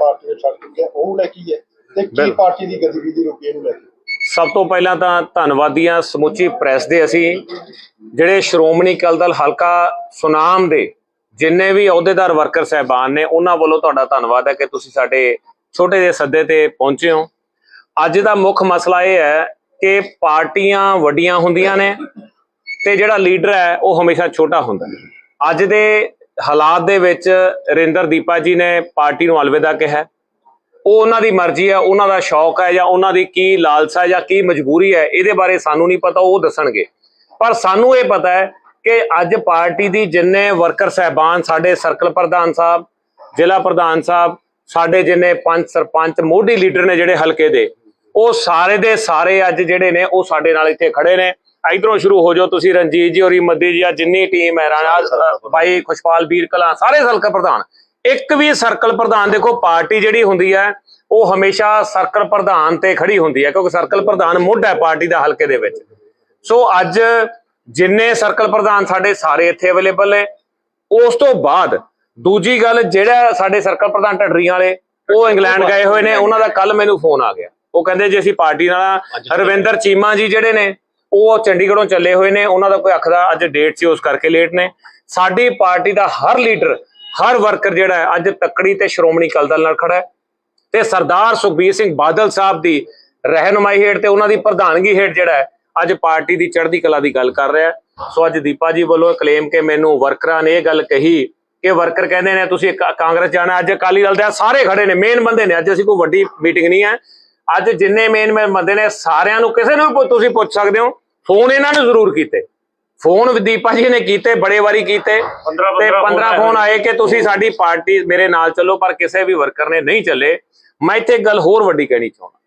Party ਦੇ ਛੱਡ ਚੁੱਕਿਆ ਉਹ ਲੈ ਕੇ ਹੈ ਤੇ ਕੀ ਬਿਲਕੁਲ। ਪਾਰਟੀ ਦੀ ਗਤੀਵਿਧੀ ਰੁਕੀ ਇਹਨੂੰ ਲੈ ਕੇ? ਸਭ ਤੋਂ ਪਹਿਲਾਂ ਤਾਂ ਧੰਨਵਾਦੀਆਂ ਸਮੁੱਚੀ ਪ੍ਰੈਸ ਦੇ ਅਸੀਂ ਜਿਹੜੇ ਸ਼੍ਰੋਮਣੀ ਅਕਾਲੀ ਦਲ ਹਲਕਾ ਸੁਨਾਮ ਦੇ ਜਿੰਨੇ ਵੀ ਅਹੁਦੇਦਾਰ ਵਰਕਰ ਸਹਿਬਾਨ ਨੇ ਉਹਨਾਂ ਵੱਲੋਂ ਤੁਹਾਡਾ ਧੰਨਵਾਦ ਹੈ ਕਿ ਤੁਸੀਂ ਸਾਡੇ ਛੋਟੇ ਜਿਹੇ ਸੱਦੇ ਤੇ ਪਹੁੰਚੇ ਹੋ। ਅੱਜ ਦਾ ਮੁੱਖ ਮਸਲਾ ਇਹ ਹੈ ਕਿ ਪਾਰਟੀਆਂ ਵੱਡੀਆਂ ਹੁੰਦੀਆਂ ਨੇ ਤੇ ਜਿਹੜਾ ਲੀਡਰ ਹੈ ਉਹ ਹਮੇਸ਼ਾ ਛੋਟਾ ਹੁੰਦਾ ਹੈ। ਅੱਜ ਦੇ ਹਾਲਾਤ ਦੇ ਵਿੱਚ ਰਿੰਦਰ ਦੀਪਾ ਜੀ ਨੇ ਪਾਰਟੀ ਨੂੰ ਅਲਵਿਦਾ ਕਿਹਾ ਉਹ ਉਹਨਾਂ ਦੀ ਮਰਜ਼ੀ ਹੈ, ਉਹਨਾਂ ਦਾ ਸ਼ੌਕ ਹੈ ਜਾਂ ਉਹਨਾਂ ਦੀ ਕੀ ਲਾਲਸਾ ਹੈ ਜਾਂ ਕੀ ਮਜਬੂਰੀ ਹੈ, ਇਹਦੇ ਬਾਰੇ ਸਾਨੂੰ ਨਹੀਂ ਪਤਾ, ਉਹ ਦੱਸਣਗੇ। ਪਰ ਸਾਨੂੰ ਇਹ ਪਤਾ ਹੈ ਕਿ ਅੱਜ ਪਾਰਟੀ ਦੀ ਜਿੰਨੇ ਵਰਕਰ ਸਹਿਬਾਨ ਸਾਡੇ ਸਰਕਲ ਪ੍ਰਧਾਨ ਸਾਹਿਬ, ਜ਼ਿਲ੍ਹਾ ਪ੍ਰਧਾਨ ਸਾਹਿਬ, ਸਾਡੇ ਜਿੰਨੇ ਪੰਚ ਸਰਪੰਚ, ਮੋਢੀ ਲੀਡਰ ਨੇ ਜਿਹੜੇ ਹਲਕੇ ਦੇ, ਉਹ ਸਾਰੇ ਦੇ ਸਾਰੇ ਅੱਜ ਜਿਹੜੇ ਨੇ ਉਹ ਸਾਡੇ ਨਾਲ ਇੱਥੇ ਖੜੇ ਨੇ। ਇਧਰੋਂ ਸ਼ੁਰੂ ਹੋ ਜਾਓ ਤੁਸੀਂ ਰਣਜੀਤ ਜੀ ਔਰੀ ਮੱਦੀ ਜੀ ਆ ਜਿੰਨੀ ਟੀਮ ਹੈ ਰਾਣਾ ਬਾਈ ਖੁਸ਼ਪਾਲ ਵੀਰ ਕਲਾਂ ਸਾਰੇ ਸਰਕਲ ਪ੍ਰਧਾਨ। ਇੱਕ ਵੀ ਸਰਕਲ ਪ੍ਰਧਾਨ ਦੇਖੋ ਪਾਰਟੀ ਜਿਹੜੀ ਹੁੰਦੀ ਹੈ ਉਹ ਹਮੇਸ਼ਾ ਸਰਕਲ ਪ੍ਰਧਾਨ ਤੇ ਖੜੀ ਹੁੰਦੀ ਹੈ ਕਿਉਂਕਿ ਸਰਕਲ ਪ੍ਰਧਾਨ ਮੁੱਢ ਹੈ ਪਾਰਟੀ ਦਾ ਹਲਕੇ ਦੇ ਵਿੱਚ। ਸੋ ਅੱਜ ਜਿੰਨੇ ਸਰਕਲ ਪ੍ਰਧਾਨ ਸਾਡੇ ਸਾਰੇ ਇੱਥੇ ਅਵੇਲੇਬਲ ਨੇ ਉਸ ਤੋਂ ਬਾਅਦ ਦੂਜੀ ਗੱਲ ਜਿਹੜਾ ਸਾਡੇ ਸਰਕਲ ਪ੍ਰਧਾਨ ਢੱਡਰੀਆਂ ਵਾਲੇ ਉਹ ਇੰਗਲੈਂਡ ਗਏ ਹੋਏ ਨੇ ਉਹਨਾਂ ਦਾ ਕੱਲ ਮੈਨੂੰ ਫੋਨ ਆ ਗਿਆ। ਉਹ ਕਹਿੰਦੇ ਜੇ ਅਸੀਂ ਪਾਰਟੀ ਨਾਲ ਰਵਿੰਦਰ ਚੀਮਾ ਜੀ ਜਿਹੜੇ ਨੇ ਉਹ ਚੰਡੀਗੜ੍ਹੋਂ ਚੱਲੇ ਹੋਏ ਨੇ, ਉਹਨਾਂ ਦਾ ਕੋਈ ਅੱਖ ਦਾ ਅੱਜ ਡੇਟ ਸੀ, ਉਸ ਕਰਕੇ ਲੇਟ ਨੇ। ਸਾਡੀ ਪਾਰਟੀ ਦਾ ਹਰ ਲੀਡਰ, ਹਰ ਵਰਕਰ ਜਿਹੜਾ ਹੈ, ਅੱਜ ਤੱਕੜੀ ਤੇ ਸ਼੍ਰੋਮਣੀ ਅਕਾਲੀ ਦਲ ਨਾਲ ਖੜਾ ਹੈ। ਤੇ ਸਰਦਾਰ ਸੁਖਬੀਰ ਸਿੰਘ ਬਾਦਲ ਸਾਹਿਬ ਦੀ ਰਹਿਨੁਮਾਈ ਹੇਠ ਤੇ ਉਹਨਾਂ ਦੀ ਪ੍ਰਧਾਨਗੀ ਹੇਠ ਜਿਹੜਾ ਹੈ, ਅੱਜ ਪਾਰਟੀ ਦੀ ਚੜ੍ਹਦੀ ਕਲਾ ਦੀ ਗੱਲ ਕਰ ਰਿਹਾ ਸੋ ਅੱਜ ਦੀਪਾ ਜੀ ਵੱਲੋਂ ਕਲੇਮ ਕਿ ਮੈਨੂੰ ਵਰਕਰਾਂ ਨੇ ਇਹ ਗੱਲ ਕਹੀ ਕਿ ਵਰਕਰ ਕਹਿੰਦੇ ਨੇ, ਤੁਸੀਂ ਕਾ- ਕਾਂਗਰਸ ਜਾਣਾ ਅੱਜ ਅਕਾਲੀ ਦਲ ਦੇ ਸਾਰੇ ਖੜੇ ਨੇ ਮੇਨ ਬੰਦੇ ਨੇ, ਅੱਜ ਅਸੀਂ ਕੋਈ ਵੱਡੀ ਮੀਟਿੰਗ ਨਹੀਂ ਹੈ। ਅੱਜ ਜਿੰਨੇ ਮੇਨ ਮੇਨ ਬੰਦੇ ਨੇ, ਸਾਰਿਆਂ ਨੂੰ ਕਿਸੇ ਨੂੰ ਵੀ ਪੁੱਛ- ਤੁਸੀਂ ਪੁੱਛ ਸਕਦੇ ਹੋ। ਫੋਨ ਇਹਨਾਂ ਨੂੰ ਜ਼ਰੂਰ ਕੀਤੇ। ਫੋਨ ਦੀਪਾ ਜੀ ਨੇ ਕੀਤੇ ਬੜੇ ਵਾਰੀ ਕੀਤੇ ਤੇ 15 ਫੋਨ ਆਏ। ਕਿ ਤੁਸੀਂ ਸਾਡੀ ਪਾਰਟੀ ਮੇਰੇ ਨਾਲ ਚੱਲੋ ਪਰ ਕਿਸੇ ਵੀ ਵਰਕਰ ਨੇ ਨਹੀਂ ਚੱਲੇ। ਮੈਂ ਇੱਥੇ ਗੱਲ ਹੋਰ ਵੱਡੀ ਕਹਿਣੀ ਚਾਹੁੰਦਾ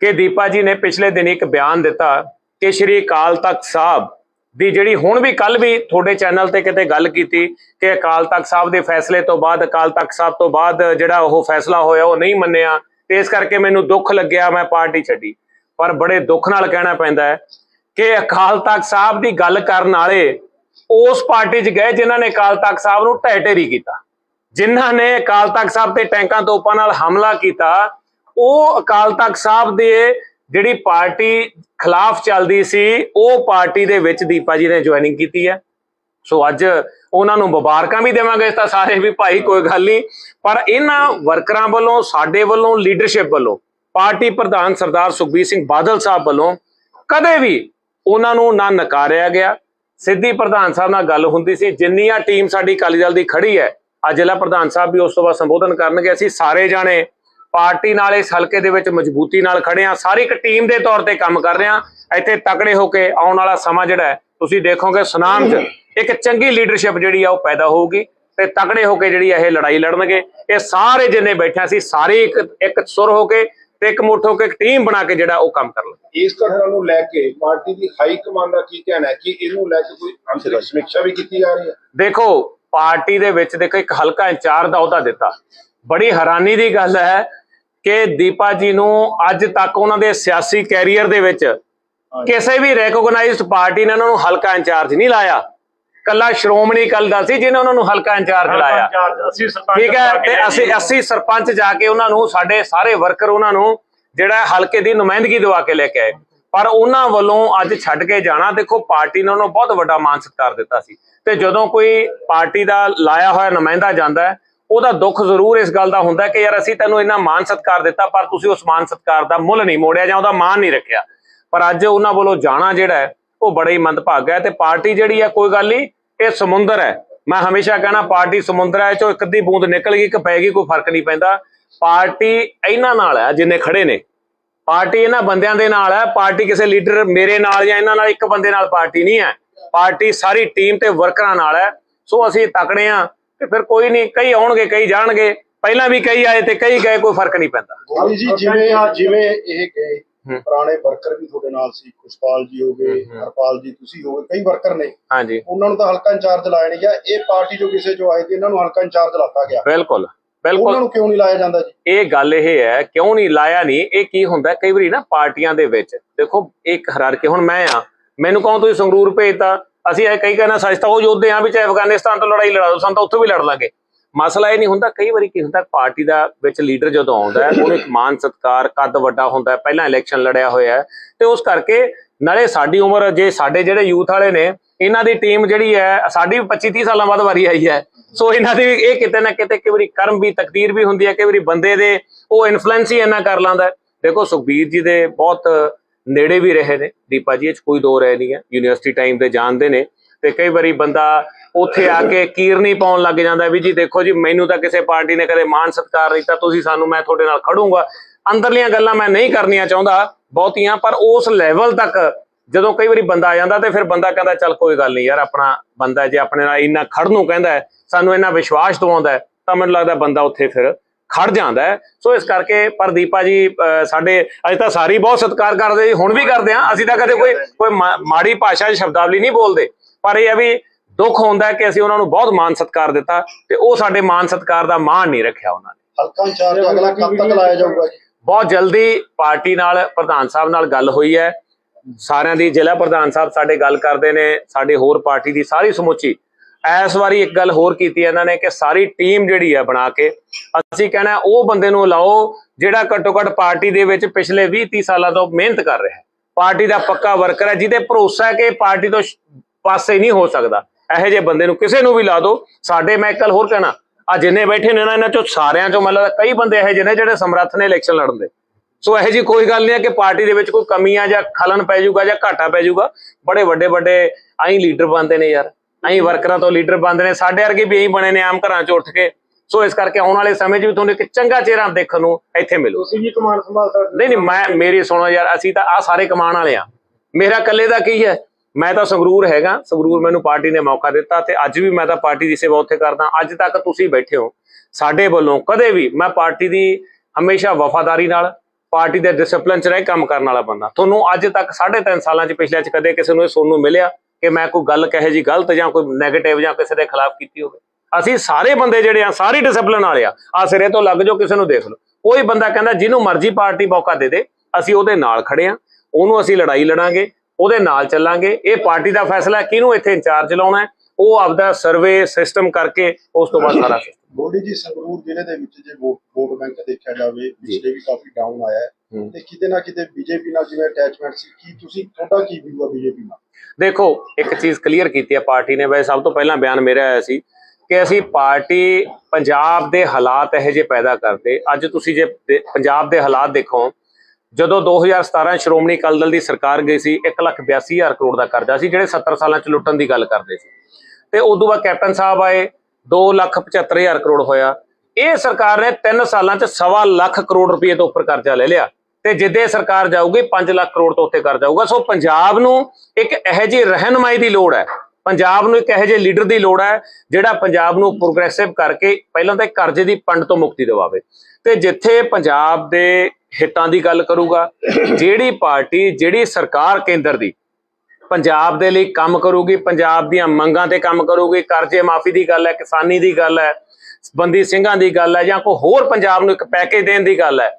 ਕਿ ਦੀਪਾ ਜੀ ਨੇ ਪਿਛਲੇ ਦਿਨ ਇੱਕ ਬਿਆਨ ਦਿੱਤਾ ਕਿ ਸ਼੍ਰੀ ਅਕਾਲ ਤਖਤ ਸਾਹਿਬ ਦੀ ਜਿਹੜੀ ਹੁਣ ਵੀ ਕੱਲ ਵੀ ਤੁਹਾਡੇ ਚੈਨਲ ਤੇ ਕਿਤੇ ਗੱਲ ਕੀਤੀ ਕਿ ਅਕਾਲ ਤਖਤ ਸਾਹਿਬ ਦੇ ਫੈਸਲੇ ਤੋਂ ਬਾਅਦ ਅਕਾਲ ਤਖਤ ਸਾਹਿਬ ਤੋਂ ਬਾਅਦ ਜਿਹੜਾ ਉਹ ਫੈਸਲਾ ਹੋਇਆ ਉਹ ਨਹੀਂ ਮੰਨਿਆ। ਤੇ ਇਸ ਕਰਕੇ ਮੈਨੂੰ ਦੁੱਖ ਲੱਗਿਆ ਮੈਂ ਪਾਰਟੀ ਛੱਡੀ। ਪਰ ਬੜੇ ਦੁੱਖ ਨਾਲ ਕਹਿਣਾ ਪੈਂਦਾ ਹੈ ਕਿ ਅਕਾਲ ਤਖਤ ਸਾਹਿਬ ਦੀ ਗੱਲ ਕਰਨ ਵਾਲੇ ਉਸ ਪਾਰਟੀ 'ਚ ਗਏ ਜਿਨ੍ਹਾਂ ਨੇ ਅਕਾਲ ਤਖਤ ਸਾਹਿਬ ਨੂੰ ਢਹਿ ਢੇਰੀ ਕੀਤਾ। ਜਿਨ੍ਹਾਂ ਨੇ ਅਕਾਲ ਤਖਤ ਸਾਹਿਬ ਤੇ ਟੈਂਕਾਂ ਤੋਪਾਂ ਨਾਲ ਹਮਲਾ ਕੀਤਾ, ਉਹ ਅਕਾਲ ਤਖਤ ਸਾਹਿਬ ਦੇ ਜਿਹੜੀ ਪਾਰਟੀ ਖਿਲਾਫ ਚੱਲਦੀ ਸੀ, ਉਹ ਪਾਰਟੀ ਦੇ ਵਿੱਚ ਦੀਪਾ ਜੀ ਨੇ ਜੁਆਇਨਿੰਗ ਕੀਤੀ ਹੈ। ਸੋ ਅੱਜ ਉਹਨਾਂ ਨੂੰ ਮੁਬਾਰਕਾਂ ਵੀ ਦੇਵਾਂਗੇ ਇਸ ਤਾਂ ਸਾਰੇ ਵੀ ਭਾਈ, ਕੋਈ ਗੱਲ ਨਹੀਂ। ਪਰ ਇਹਨਾਂ ਵਰਕਰਾਂ ਵੱਲੋਂ, ਸਾਡੇ ਵੱਲੋਂ ਲੀਡਰਸ਼ਿਪ ਵੱਲੋਂ, ਪਾਰਟੀ ਪ੍ਰਧਾਨ ਸਰਦਾਰ ਸੁਖਬੀਰ ਸਿੰਘ ਬਾਦਲ ਸਾਹਿਬ ਵੱਲੋਂ ਕਦੇ ਵੀ ਉਹਨਾਂ ਨੂੰ ਨਾ ਨਕਾਰਿਆ ਗਿਆ। ਸਿੱਧੀ ਪ੍ਰਧਾਨ ਸਾਹਿਬ ਨਾਲ ਗੱਲ ਹੁੰਦੀ ਸੀ, ਜਿੰਨੀਆਂ ਟੀਮ ਸਾਡੀ ਅਕਾਲੀ ਦਲ ਦੀ ਖੜੀ ਹੈ, ਅੱਜ ਜ਼ਿਲ੍ਹਾ ਪ੍ਰਧਾਨ ਸਾਹਿਬ ਵੀ ਉਸ ਤੋਂ ਬਾਅਦ ਸੰਬੋਧਨ ਕਰਨਗੇ। ਅਸੀਂ ਸਾਰੇ ਜਾਣੇ ਪਾਰਟੀ ਨਾਲ ਇਸ ਹਲਕੇ ਦੇ ਵਿੱਚ ਮਜ਼ਬੂਤੀ ਨਾਲ ਖੜੇ ਆ ਸਾਰੀ ਇੱਕ ਟੀਮ ਦੇ ਤੌਰ ਤੇ ਕੰਮ ਕਰ ਰਹੇ ਆ ਇੱਥੇ ਤਕੜੇ ਹੋ ਕੇ ਆਉਣ ਵਾਲਾ ਸਮਾਂ ਜਿਹੜਾ ਤੁਸੀਂ ਦੇਖੋਗੇ ਸੁਨਾਮ 'ਚ ਇੱਕ ਚੰਗੀ ਲੀਡਰਸ਼ਿਪ ਜਿਹੜੀ ਆ ਉਹ ਪੈਦਾ ਹੋਊਗੀ ਤੇ ਤਕੜੇ ਹੋ ਕੇ ਜਿਹੜੀ ਇਹ ਲੜਾਈ ਲੜਨਗੇ। ਇਹ ਸਾਰੇ ਜਿੰਨੇ ਬੈਠੇ ਸੀ ਸਾਰੇ ਇੱਕ ਇੱਕ ਸੁਰ ਹੋ ਕੇ ਤੇ ਇੱਕ ਮੁੱਠ ਹੋ ਕੇ ਇੱਕ ਟੀਮ ਬਣਾ ਕੇ ਜਿਹੜਾ ਉਹ ਕੰਮ ਕਰਨਗੇ ਇਸ ਘਟਨਾ ਨੂੰ ਲੈ ਕੇ ਪਾਰਟੀ ਦੀ ਹਾਈ ਕਮਾਂਡ ਦਾ ਕੀ ਕਹਿਣਾ ਹੈ? ਕਿ ਇਹਨੂੰ ਲੈ ਕੇ ਕੋਈ ਅੰਤਰਿਕ ਸਮੀਖਿਆ ਵੀ ਕੀਤੀ ਜਾ ਰਹੀ ਹੈ? ਦੇਖੋ ਪਾਰਟੀ ਦੇ ਵਿੱਚ ਦੇਖੋ ਇੱਕ ਹਲਕਾ ਇੰਚਾਰਜ ਦਾ ਅਹੁਦਾ ਦਿੱਤਾ। ਬੜੀ ਹੈਰਾਨੀ ਦੀ ਗੱਲ ਹੈ ਕਿ ਦੀਪਾ ਜੀ ਨੂੰ ਅੱਜ ਤੱਕ ਉਹਨਾਂ ਦੇ ਸਿਆਸੀ ਕੈਰੀਅਰ ਦੇ ਵਿੱਚ ਕਿਸੇ ਵੀ ਰੈਕੋਗਨਾਈਜ਼ਡ ਪਾਰਟੀ ਨੇ ਉਹਨਾਂ ਨੂੰ ਹਲਕਾ ਇੰਚਾਰਜ ਨਹੀਂ ਲਾਇਆ। ਕੱਲਾ ਸ਼੍ਰੋਮਣੀ ਅਕਾਲੀ ਦਲ ਸੀ ਜਿਹਨੇ ਉਹਨਾਂ ਨੂੰ ਹਲਕਾ ਇੰਚਾਰਜ ਲਾਇਆ ਠੀਕ ਹੈ ਤੇ ਅਸੀਂ ਜੀ। ਅਸੀਂ ਸਰਪੰਚ ਜਾ ਕੇ ਉਹਨਾਂ ਨੂੰ ਸਾਡੇ ਸਾਰੇ ਵਰਕਰ ਉਹਨਾਂ ਨੂੰ ਜਿਹੜਾ ਹਲਕੇ ਦੀ ਨੁਮਾਇੰਦਗੀ ਦਵਾ ਕੇ ਲੈ ਕੇ ਆਏ। ਪਰ ਉਹਨਾਂ ਵੱਲੋਂ ਅੱਜ ਛੱਡ ਕੇ ਜਾਣਾ ਦੇਖੋ ਪਾਰਟੀ ਨੇ ਉਹਨਾਂ ਨੂੰ ਬਹੁਤ ਵੱਡਾ ਮਾਨ ਸਤਿਕਾਰ ਦਿੱਤਾ ਸੀ। ਤੇ ਜਦੋਂ ਕੋਈ ਪਾਰਟੀ ਦਾ ਲਾਇਆ ਹੋਇਆ ਨੁਮਾਇੰਦਾ ਜਾਂਦਾ ਹੈ ਉਹਦਾ ਦੁੱਖ ਜ਼ਰੂਰ ਇਸ ਗੱਲ ਦਾ ਹੁੰਦਾ ਕਿ ਯਾਰ ਅਸੀਂ ਤੈਨੂੰ ਇੰਨਾ ਮਾਨ ਸਤਿਕਾਰ ਦਿੱਤਾ ਪਰ ਤੁਸੀਂ ਉਸ ਮਾਨ ਸਤਿਕਾਰ ਦਾ ਮੁੱਲ ਨਹੀਂ ਮੋੜਿਆ ਜਾਂ ਉਹਦਾ ਮਾਨ ਨਹੀਂ ਰੱਖਿਆ। ਪਰ ਅੱਜ ਉਹਨਾਂ ਵੱਲੋਂ ਜਾਣਾ ਜਿਹੜਾ ਹੈ ਉਹ ਬੜਾ ਹੀ ਮੰਦਭਾਗਾ ਹੈ ਤੇ ਪਾਰਟੀ ਜਿਹੜੀ ਹੈ ਕੋਈ ਗੱਲ ਨਹੀਂ, ਇਹ ਸਮੁੰਦਰ ਹੈ। ਮੈਂ ਹਮੇਸ਼ਾ ਕਹਿਣਾ ਪਾਰਟੀ ਸਮੁੰਦਰ ਹੈ ਚੋਂ ਇੱਕ ਅੱਧੀ ਬੂੰਦ ਨਿਕਲ ਗਈ ਕਿ ਪੈ ਗਈ, ਕੋਈ ਫ਼ਰਕ ਨਹੀਂ ਪੈਂਦਾ। ਪਾਰਟੀ ਇਹਨਾਂ ਨਾਲ ਹੈ ਜਿੰਨੇ ਖੜੇ ਨੇ। ਪਾਰਟੀ ਇਹਨਾਂ ਬੰਦਿਆਂ ਦੇ ਨਾਲ ਹੈ, ਪਾਰਟੀ ਕਿਸੇ ਲੀਡਰ ਮੇਰੇ ਨਾਲ ਜਾਂ ਇਹਨਾਂ ਨਾਲ ਇੱਕ ਬੰਦੇ ਨਾਲ ਪਾਰਟੀ ਨਹੀਂ ਹੈ। ਪਾਰਟੀ ਸਾਰੀ ਟੀਮ ਤੇ ਵਰਕਰਾਂ ਨਾਲ ਹੈ। ਸੋ ਅਸੀਂ ਤਕੜੇ ਆ ਤੇ ਫਿਰ ਕੋਈ ਨਹੀਂ, ਕਈ ਆਉਣਗੇ, ਕਈ ਜਾਣਗੇ। ਪਹਿਲਾਂ ਵੀ ਕਈ ਆਏ ਤੇ ਕਈ ਗਏ, ਕੋਈ ਫ਼ਰਕ ਨਹੀਂ ਪੈਂਦਾ। ਜੀ, ਜਿਵੇਂ ਜਿਵੇਂ ਇਹ ਗਏ ਪੁਰਾਣੇ ਵਰਕਰ ਵੀ ਤੁਹਾਡੇ ਨਾਲ ਸੀ ਖੁਸ਼ਪਾਲ ਜੀ ਹੋ ਗਏ ਹੂੰ, ਹੂੰ। ਹਰਪਾਲ ਜੀ ਤੁਸੀਂ ਹੋ ਗਏ ਕਈ ਵਰਕਰ ਨੇ। ਹਾਂਜੀ। ਉਹਨਾਂ ਨੂੰ ਤਾਂ ਹਲਕਾ ਇੰਚਾਰਜ ਲਾਇਆ ਨਹੀਂ ਗਿਆ। ਇਹ ਪਾਰਟੀ ਜੋ ਕਿਸੇ ਜੋ ਆਏ ਤੇ ਇਹਨਾਂ ਨੂੰ ਹਲਕਾ ਇੰਚਾਰਜ ਲਾਤਾ ਗਿਆ। ਬਿਲਕੁਲ ਉਹਨਾਂ ਬਿਲਕੁਲ ਨੂੰ ਕਿਉਂ ਨਹੀਂ ਲਾਇਆ ਜਾਂਦਾ ਜੀ? ਇਹ ਗੱਲ ਇਹ ਹੈ ਕਿਉਂ ਨਹੀਂ ਲਾਇਆ ਨਹੀਂ? ਇਹ ਕੀ ਹੁੰਦਾ ਕਈ ਵਾਰੀ ਨਾ ਪਾਰਟੀਆਂ ਦੇ ਵਿੱਚ ਦੇਖੋ ਇੱਕ ਹਰਾਰਕੀ ਹੁਣ ਮੈਂ ਆ ਮੈਨੂੰ ਕਹੋ ਤੁਸੀਂ ਸੰਗਰੂਰ ਭੇਜਤਾ? ਅਸੀਂ ਇਹ ਕਈ ਕਹਿੰਦਾ ਸੱਚ ਤਾਂ ਉਹ ਯੋਧੇ ਆ ਵੀ ਚਾਹੇ ਅਫਗਾਨਿਸਤਾਨ ਤੋਂ ਲੜਾਈ ਲੜਾ ਦੋ ਸਾਨੂੰ ਤਾਂ ਉੱਥੋਂ ਵੀ ਲੜ ਲਾਂਗੇ। ਮਸਲਾ ਇਹ ਨਹੀਂ ਹੁੰਦਾ, ਕਈ ਵਾਰੀ ਕੀ ਹੁੰਦਾ, ਪਾਰਟੀ ਦਾ ਵਿੱਚ ਲੀਡਰ ਜਦੋਂ ਆਉਂਦਾ ਹੈ, ਉਹਨੂੰ ਇੱਕ ਮਾਨ ਸਤਕਾਰ ਕੱਦ ਵੱਡਾ ਹੁੰਦਾ ਪਹਿਲਾਂ ਇਲੈਕਸ਼ਨ ਲੜਿਆ ਹੋਇਆ ਹੈ, ਤੇ ਉਸ ਕਰਕੇ ਨਾਲੇ ਸਾਡੀ ਉਮਰ ਜੇ ਸਾਡੇ ਜਿਹੜੇ ਯੂਥ ਵਾਲੇ ਨੇ, ਇਹਨਾਂ ਦੀ ਟੀਮ ਜਿਹੜੀ ਹੈ, ਸਾਡੀ ਵੀ 25 30 ਸਾਲਾਂ ਬਾਅਦ ਵਾਰੀ ਆਈ ਹੈ। ਸੋ ਇਹਨਾਂ ਦੀ ਇਹ ਕਿਤੇ ਨਾ ਕਿਤੇ ਕਈ ਵਾਰੀ ਕਰਮ ਵੀ, ਤਕਦੀਰ ਵੀ ਹੁੰਦੀ ਹੈ, ਕਈ ਵਾਰੀ ਬੰਦੇ ਦੇ ਉਹ ਇਨਫਲੂਐਂਸ ਹੀ ਇੰਨਾ ਕਰ ਲਾਂਦਾ ਦੇਖੋ, ਸੁਖਬੀਰ ਜੀ ਦੇ ਬਹੁਤ ਨੇੜੇ ਵੀ ਰਹੇ ਨੇ, ਦੀਪਾ ਜੀ, ਇਹ 'ਚ ਕੋਈ ਦੋ ਰਹਿ ਨਹੀਂ ਹੈ ਯੂਨੀਵਰਸਿਟੀ ਟਾਈਮ ਦੇ ਜਾਣਦੇ ਨੇ, ਤੇ ਕਈ ਵਾਰੀ ਬੰਦਾ ਉੱਥੇ ਆ ਕੇ ਕੀਰਨੀ ਪਾਉਣ ਲੱਗ ਜਾਂਦਾ ਵੀ ਜੀ ਦੇਖੋ ਜੀ ਮੈਨੂੰ ਤਾਂ ਕਿਸੇ ਪਾਰਟੀ ਨੇ ਕਦੇ ਮਾਨ ਸਤਿਕਾਰ ਨਹੀਂ ਦਿੱਤਾ ਤੁਸੀਂ ਸਾਨੂੰ ਮੈਂ ਤੁਹਾਡੇ ਨਾਲ ਖੜੂੰਗਾ। ਅੰਦਰਲੀਆਂ ਗੱਲਾਂ ਮੈਂ ਨਹੀਂ ਕਰਨੀਆਂ ਚਾਹੁੰਦਾ ਬਹੁਤੀਆਂ ਪਰ ਉਸ ਲੈਵਲ ਤੱਕ ਜਦੋਂ ਕਈ ਵਾਰੀ ਬੰਦਾ ਆ ਜਾਂਦਾ ਤੇ ਫਿਰ ਬੰਦਾ ਕਹਿੰਦਾ ਚੱਲ ਕੋਈ ਗੱਲ ਨਹੀਂ ਯਾਰ ਆਪਣਾ ਬੰਦਾ ਜੇ ਆਪਣੇ ਨਾਲ ਇੰਨਾ ਖੜਨ ਨੂੰ ਕਹਿੰਦਾ ਸਾਨੂੰ ਇੰਨਾ ਵਿਸ਼ਵਾਸ ਦਵਾਉਂਦਾ ਤਾਂ ਮੈਨੂੰ ਲੱਗਦਾ ਬੰਦਾ ਉੱਥੇ ਫਿਰ ਖੜ ਜਾਂਦਾ ਸੋ ਇਸ ਕਰਕੇ ਪਰ ਦੀਪਾ ਜੀ ਸਾਡੇ ਅੱਜ ਤਾਂ ਸਾਰੀ ਬਹੁਤ ਸਤਿਕਾਰ ਕਰਦੇ ਜੀ ਹੁਣ ਵੀ ਕਰਦੇ ਆ ਅਸੀਂ ਤਾਂ ਕਦੇ ਕੋਈ ਕੋਈ ਮਾੜੀ ਭਾਸ਼ਾ ਸ਼ਬਦਾਵਲੀ ਨਹੀਂ ਬੋਲਦੇ। ਪਰ ਇਹ ਹੈ ਵੀ ਦੁੱਖ ਹੁੰਦਾ ਕਿ ਅਸੀਂ ਉਹਨਾਂ ਨੂੰ ਬਹੁਤ ਮਾਨ ਸਤਿਕਾਰ ਦਿੱਤਾ ਤੇ ਉਹ ਸਾਡੇ ਮਾਨ ਸਤਿਕਾਰ ਦਾ ਮਾਣ ਨਹੀਂ ਰੱਖਿਆ ਉਹਨਾਂ ਨੇ। ਹਲਕਾ ਇੰਚਾਰਜ ਅਗਲਾ ਕਦ ਤੱਕ ਲਾਇਆ ਜਾਊਗਾ ਜੀ। ਬਹੁਤ ਜਲਦੀ ਪਾਰਟੀ ਨਾਲ ਪ੍ਰਧਾਨ ਸਾਹਿਬ ਨਾਲ ਗੱਲ ਹੋਈ ਹੈ। ਸਾਰਿਆਂ ਦੀ ਜ਼ਿਲ੍ਹਾ ਪ੍ਰਧਾਨ ਸਾਹਿਬ ਸਾਡੇ ਗੱਲ ਕਰਦੇ ਨੇ ਸਾਡੇ ਹੋਰ ਪਾਰਟੀ ਦੀ ਸਾਰੀ ਸਮੁੱਚੀ। ਇਸ ਵਾਰੀ ਇੱਕ ਗੱਲ ਹੋਰ ਕੀਤੀ ਇਹਨਾਂ ਨੇ ਕਿ ਸਾਰੀ ਟੀਮ ਜਿਹੜੀ ਹੈ ਬਣਾ ਕੇ ਅਸੀਂ ਕਹਿਣਾ ਉਹ ਬੰਦੇ ਨੂੰ ਲਾਓ ਜਿਹੜਾ ਘੱਟੋ ਘੱਟ ਪਾਰਟੀ ਦੇ ਵਿੱਚ ਪਿਛਲੇ 20 30 ਸਾਲਾਂ ਤੋਂ ਮਿਹਨਤ ਕਰ ਰਿਹਾ ਹੈ। ਪਾਰਟੀ ਦਾ ਪੱਕਾ ਵਰਕਰ ਹੈ ਜਿਹਦੇ ਭਰੋਸਾ ਹੈ ਕਿ ਪਾਰਟੀ ਤੋਂ ਪਾਸੇ ਨਹੀਂ ਹੋ ਸਕਦਾ। ਇਹੋ ਜਿਹੇ ਬੰਦੇ ਨੂੰ ਕਿਸੇ ਨੂੰ ਵੀ ਲਾ ਦਿਓ। ਸਾਡੇ ਮੈਂ ਇੱਕ ਗੱਲ ਹੋਰ ਕਹਿਣਾ। ਆ ਜਿੰਨੇ ਬੈਠੇ ਨੇ ਨਾ ਇਹਨਾਂ ਚੋਂ ਸਾਰਿਆਂ ਚੋਂ ਮਤਲਬ ਕਈ ਬੰਦੇ ਇਹੋ ਜਿਹੇ ਨੇ ਜਿਹੜੇ ਸਮਰੱਥ ਨੇ ਇਲੈਕਸ਼ਨ ਲੜਨ ਦੇ। ਸੋ ਇਹੋ ਜੀ ਕੋਈ ਗੱਲ ਨਹੀਂ ਹੈ ਕਿ ਪਾਰਟੀ ਦੇ ਵਿੱਚ ਕੋਈ ਕਮੀਆਂ ਜਾਂ ਖਲਨ ਪੈ ਜਾਊਗਾ ਜਾਂ ਘਾਟਾ ਪੈ ਜਾਊਗਾ। ਬੜੇ ਵੱਡੇ ਵੱਡੇ ਆਈ ਲੀਡਰ ਬਣਦੇ ਨੇ ਯਾਰ। ਆਈ ਵਰਕਰਾਂ ਤੋਂ ਲੀਡਰ ਬਣਦੇ ਨੇ। ਸਾਡੇ ਵਰਗੇ ਵੀ ਇਹੀ ਬਣੇ ਨੇ ਆਮ ਘਰਾਂ 'ਚ ਉੱਠ ਕੇ। ਸੋ ਇਸ ਕਰਕੇ ਆਉਣ ਵਾਲੇ ਸਮੇਂ 'ਚ ਵੀ ਤੁਹਾਨੂੰ ਇੱਕ ਚੰਗਾ ਚਿਹਰਾ ਦੇਖਣ ਨੂੰ ਇੱਥੇ ਮਿਲੂ। ਤੁਸੀਂ ਵੀ ਕਮਾਨ ਸੰਭਾਲ ਸਕਦੇ ਨਹੀਂ ਨਹੀਂ ਮੈਂ ਮੇਰੀ ਸੁਣੋ ਯਾਰ ਅਸੀਂ ਤਾਂ ਆ ਸਾਰੇ ਕਮਾਉਣ ਵਾਲੇ ਆ। ਮੇਰਾ ਇਕੱਲੇ ਦਾ ਕੀ ਹੈ? ਮੈਂ ਤਾਂ ਸੰਗਰੂਰ ਹੈਗਾ, ਸੰਗਰੂਰ ਮੈਨੂੰ ਪਾਰਟੀ ਨੇ ਮੌਕਾ ਦਿੱਤਾ ਤੇ ਅੱਜ ਵੀ ਮੈਂ ਤਾਂ ਪਾਰਟੀ ਦੀ ਸੇਵਾ ਉੱਥੇ ਕਰਦਾ। ਅੱਜ ਤੱਕ ਤੁਸੀਂ ਬੈਠੇ ਹੋ, ਸਾਡੇ ਵੱਲੋਂ ਕਦੇ ਵੀ ਮੈਂ ਪਾਰਟੀ ਦੀ ਹਮੇਸ਼ਾ ਵਫਾਦਾਰੀ ਨਾਲ, ਪਾਰਟੀ ਦੇ ਡਿਸਪਲਿਨ 'ਚ ਰਹਿ ਕੰਮ ਕਰਨ ਵਾਲਾ ਬੰਦਾ। ਤੁਹਾਨੂੰ ਅੱਜ ਤੱਕ 3.5 ਸਾਲਾਂ 'ਚ ਪਿਛਲੇ 'ਚ ਕਦੇ ਕਿਸੇ ਨੂੰ ਇਹ ਸੁਣਨ ਨੂੰ ਮਿਲਿਆ ਕਿ ਮੈਂ ਕੋਈ ਗੱਲ ਕਹੇ ਜੀ ਗਲਤ ਜਾਂ ਕੋਈ 네ਗੇਟਿਵ ਜਾਂ ਕਿਸੇ ਦੇ ਖਿਲਾਫ ਕੀਤੀ ਹੋਵੇ? ਅਸੀਂ ਸਾਰੇ ਬੰਦੇ ਜਿਹੜੇ ਆ, ਸਾਰੀ ਡਿਸਪਲਿਨ ਵਾਲੇ ਆ ਆ ਸਿਰੇ ਤੋਂ ਲੱਗ ਜਾਓ, ਕਿਸੇ ਨੂੰ ਦੇਖ ਲਓ। ਕੋਈ ਬੰਦਾ ਕਹਿੰਦਾ ਜਿਹਨੂੰ ਮਰਜ਼ੀ ਪਾਰਟੀ ਮੌਕਾ ਦੇ ਦੇ, ਅਸੀਂ ਉਹਦੇ ਨਾਲ ਖੜੇ ਆ, ਉਹਨੂੰ ਅਸੀਂ ਲੜਾਈ ਲੜਾਂਗੇ ਉਹਦੇ ਨਾਲ ਚੱਲਾਂਗੇ। ਇਹ ਪਾਰਟੀ ਦਾ ਫੈਸਲਾ ਕਿਹਨੂੰ ਇੱਥੇ ਇੰਚਾਰਜ ਲਾਉਣਾ ਉਹ ਆਪਦਾ ਸਰਵੇ ਸਿਸਟਮ ਕਰਕੇ ਉਸ ਤੋਂ ਬਾਅਦ ਸਾਰਾ ਬੋਡੀ ਜੀ ਸੰਗਰੂਰ ਜ਼ਿਲ੍ਹੇ ਦੇ ਵਿੱਚ ਜੇ ਵੋਟ ਬੈਂਕ ਦੇਖਿਆ ਜਾਵੇ ਪਿਛਲੇ ਵੀ ਕਾਫੀ ਡਾਊਨ ਆਇਆ। ਤੇ ਕਿਤੇ ਨਾ ਕਿਤੇ ਬੀਜੇਪੀ ਨਾਲ ਜਿਵੇਂ ਅਟੈਚਮੈਂਟ ਸੀ ਕੀ ਤੁਸੀਂ ਤੁਹਾਡਾ ਕੀ ਵਿਊ ਆ ਬੀਜੇਪੀ ਨਾਲ? ਦੇਖੋ ਇੱਕ ਚੀਜ਼ ਕਲੀਅਰ ਕੀਤੀ ਹੈ ਪਾਰਟੀ ਨੇ। ਵੈਸੇ ਸਭ ਤੋਂ ਪਹਿਲਾਂ ਬਿਆਨ ਮੇਰਾ ਆਇਆ ਸੀ ਕਿ ਅਸੀਂ ਪਾਰਟੀ ਪੰਜਾਬ ਦੇ ਹਾਲਾਤ ਇਹੋ ਜਿਹੇ ਪੈਦਾ ਕਰਦੇ। ਅੱਜ ਤੁਸੀਂ ਜੇ ਪੰਜਾਬ ਦੇ ਹਾਲਾਤ ਦੇਖੋ ਜਦੋਂ 2017 ਸ਼੍ਰੋਮਣੀ ਅਕਾਲੀ ਦਲ ਦੀ ਸਰਕਾਰ ਗਈ ਸੀ 182000 ਕਰੋੜ ਦਾ ਕਰਜ਼ਾ ਸੀ, ਜਿਹੜੇ 70 ਸਾਲਾਂ ਚ ਲੁੱਟਣ ਦੀ ਗੱਲ ਕਰਦੇ ਸੀ। ਤੇ ਉਦੋਂ ਬਾਅਦ ਕੈਪਟਨ ਸਾਹਿਬ ਆਏ 275000 ਕਰੋੜ ਹੋਇਆ। ਇਹ ਸਰਕਾਰ ਨੇ 3 ਸਾਲਾਂ ਚ ਸਵਾ ਲੱਖ ਕਰੋੜ ਰੁਪਏ ਤੋਂ ਉੱਪਰ ਕਰਜ਼ਾ ਲੈ ਲਿਆ। ਤੇ ਜਿੱਦੇ ਸਰਕਾਰ ਜਾਊਗੀ 5 ਲੱਖ ਕਰੋੜ ਤੋਂ ਉੱਤੇ ਕਰਜ਼ਾ ਹੋਊਗਾ ਸੋ ਪੰਜਾਬ ਨੂੰ ਇੱਕ ਇਹੋ ਜਿਹੀ ਰਹਿਨਮਾਈ ਦੀ ਲੋੜ ਹੈ। ਪੰਜਾਬ ਨੂੰ ਇੱਕ ਇਹੋ ਜਿਹੇ ਲੀਡਰ ਦੀ ਲੋੜ ਹੈ, ਜਿਹੜਾ ਪੰਜਾਬ ਨੂੰ ਪ੍ਰੋਗਰੈਸਿਵ ਕਰਕੇ ਪਹਿਲਾਂ ਤਾਂ ਕਰਜ਼ੇ ਦੀ ਪੰਡ ਤੋਂ ਮੁਕਤੀ ਦਿਵਾਵੇ। ਤੇ ਜਿੱਥੇ ਪੰਜਾਬ ਦੇ ਹਿੱਤਾਂ ਦੀ ਗੱਲ ਕਰੂਗਾ। ਜਿਹੜੀ ਪਾਰਟੀ, ਜਿਹੜੀ ਸਰਕਾਰ ਕੇਂਦਰ ਦੀ ਪੰਜਾਬ ਦੇ ਲਈ ਕੰਮ ਕਰੂਗੀ, ਪੰਜਾਬ ਦੀਆਂ ਮੰਗਾਂ ਤੇ ਕੰਮ ਕਰੂਗੀ, ਕਰਜ਼ੇ ਮਾਫੀ ਦੀ ਗੱਲ ਹੈ, ਕਿਸਾਨੀ ਦੀ ਗੱਲ ਹੈ ਬੰਦੀ ਸਿੰਘਾਂ ਦੀ ਗੱਲ ਹੈ ਜਾਂ ਕੋਈ ਹੋਰ ਪੰਜਾਬ ਨੂੰ ਇੱਕ ਪੈਕੇਜ ਦੇਣ ਦੀ ਗੱਲ ਹੈ,